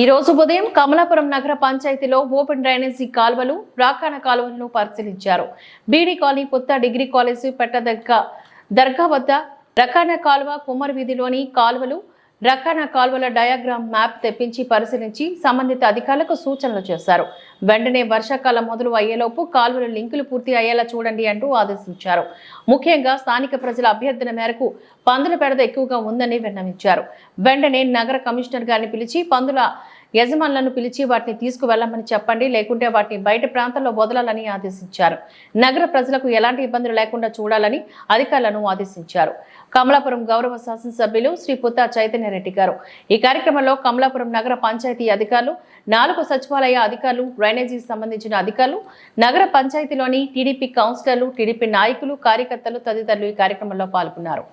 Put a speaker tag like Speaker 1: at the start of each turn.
Speaker 1: ఈ రోజు ఉదయం కమలాపురం నగర పంచాయతీలో ఓపెన్ డ్రైనేజీ కాలువలు రాకాణ కాలువలను పరిశీలించారు. బీడీ కాలనీ కొత్త డిగ్రీ కాలేజీ పెట్టదగ్గ దర్గా వద్ద రకాన కాలువ కుమర్ వీధిలోని కాలువలు రకాన కాలువల డయాగ్రామ్ మ్యాప్ తెప్పించి పరిశీలించి సంబంధిత అధికారులకు సూచనలు చేశారు. వెంటనే వర్షాకాలం మొదలు అయ్యేలోపు కాల్వల లింకులు పూర్తి అయ్యేలా చూడండి అంటూ ఆదేశించారు. ముఖ్యంగా స్థానిక ప్రజల అభ్యర్థన మేరకు పందుల పెడద ఎక్కువగా ఉందని విన్నవించారు. వెంటనే నగర కమిషనర్ గారిని పిలిచి పందుల యజమానులను పిలిచి వాటిని తీసుకువెళ్ళమని చెప్పండి లేకుంటే వాటిని బయట ప్రాంతాల్లో వదలాలని ఆదేశించారు. నగర ప్రజలకు ఎలాంటి ఇబ్బందులు లేకుండా చూడాలని అధికారులను ఆదేశించారు. కమలాపురం గౌరవ శాసనసభ్యులు శ్రీ పుత్తా చైతన్యరెడ్డి గారు. ఈ కార్యక్రమంలో కమలాపురం నగర పంచాయతీ అధికారులు నాలుగు సచివాలయ అధికారులు డ్రైనేజీకి సంబంధించిన అధికారులు నగర పంచాయతీలోని టీడీపీ కౌన్సిలర్లు టీడీపీ నాయకులు కార్యకర్తలు తదితరులు ఈ కార్యక్రమంలో పాల్గొన్నారు.